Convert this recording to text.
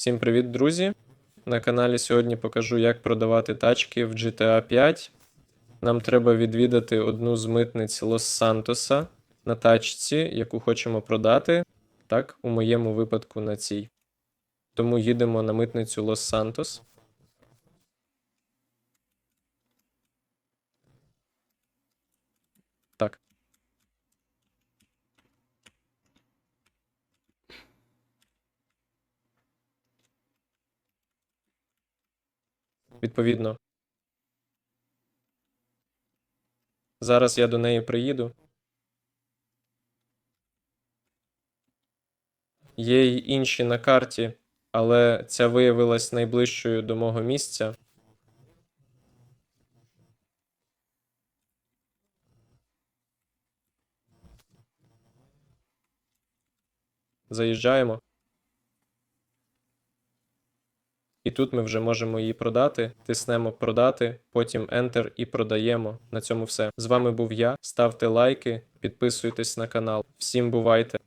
Всім привіт, друзі! На каналі сьогодні покажу, як продавати тачки в GTA 5. Нам треба відвідати одну з митниць Лос-Сантоса на тачці, яку хочемо продати. Так, у моєму випадку на цій. Тому їдемо на митницю Лос-Сантос. Відповідно. Зараз я до неї приїду. Є й інші на карті, але ця виявилась найближчою до мого місця. Заїжджаємо. І тут ми вже можемо її продати, тиснемо продати, потім Enter і продаємо. На цьому все. З вами був я. Ставте лайки, підписуйтесь на канал. Всім бувайте!